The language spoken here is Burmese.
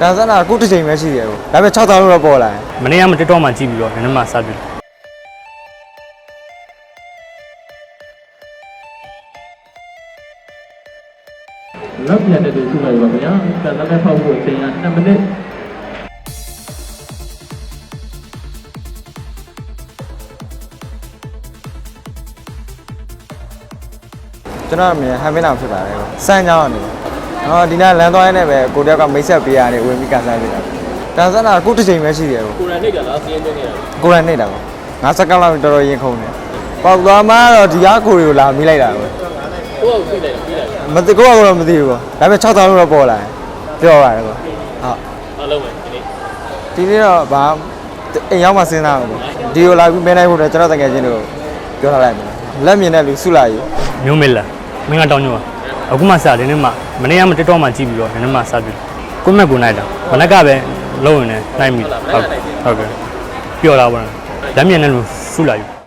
တန်ဆန်းတာအခုတစ်ချိန်ပဲရှိတယ်ကိုဒါပေမဲ့6000လို့တော့ပေါ်လာတယ်မနေ့ကမှ TikTok မှာကြည့်ပြီးတော့နည်းနည်းမှစပြီလောက်ပြန်တဲ့သူစုလိုက်ပါဗျာတန်တဲ့ဖောက်ဖို့အချိန်က2မိနစ်ကျွန်တော်အမြင်ဟန်မင်းအောင်ဖြစ်ပါတယ်ကိုစမ်းကြောင်းနေ ဟောဒီနေ့လမ်းသွားရင်းနဲ့ပဲကိုတယောက်ကမိတ်ဆက်ပေးရတယ်ဝင်ပြီးကန်ဆန်းပေးတာတန်ဆန်းတာအခုတစ်ချိန်ပဲရှိတယ်ကိုကိုရနိတ်ကလားစီးရင်သွင်းနေတာကိုရန်နေတာပေါ့ငါစက္ကန့်လောက်တော်တော်ရင်ခုန်နေပေါက်သွားမှတော့ဒီကားကိုတွေကိုလာမိလိုက်တာပဲကိုယ့်ကိုဖိလိုက်ပြီးလိုက်မသိကိုကတော့မသိဘူးပေါ့ဒါပေမဲ့6000လို့တော့ပေါ်လာတယ်ပြောပါတယ်ပေါ့ဟုတ်အားလုံးပဲဒီနေ့ဒီနေ့တော့ဗာအိမ်ရောက်မှစဉ်းစားမှာပေါ့ဒီကိုလာပြီးမဲနိုင်ဖို့တော့ကျွန်တော်တကယ်ချင်းတို့ပြောထားလိုက်မယ်လက်မြင်တဲ့လူစုလာယူမျိုးမေးလာမင်းကတောင်းညွှန် အခုမှစတယ်နည်းနည်းမှမနေ့ကမှ TikTok မှာကြည့်ပြီးတော့နည်းနည်းမှစပြီကိုယ့်မဲ့ကိုနိုင်တာဘလက်ကပဲလုံးဝင်နေနိုင်ပြီဟုတ်ဟုတ်ကဲ့ပြောတာပေါ့လက်မြင်တဲ့လူစုလာယူ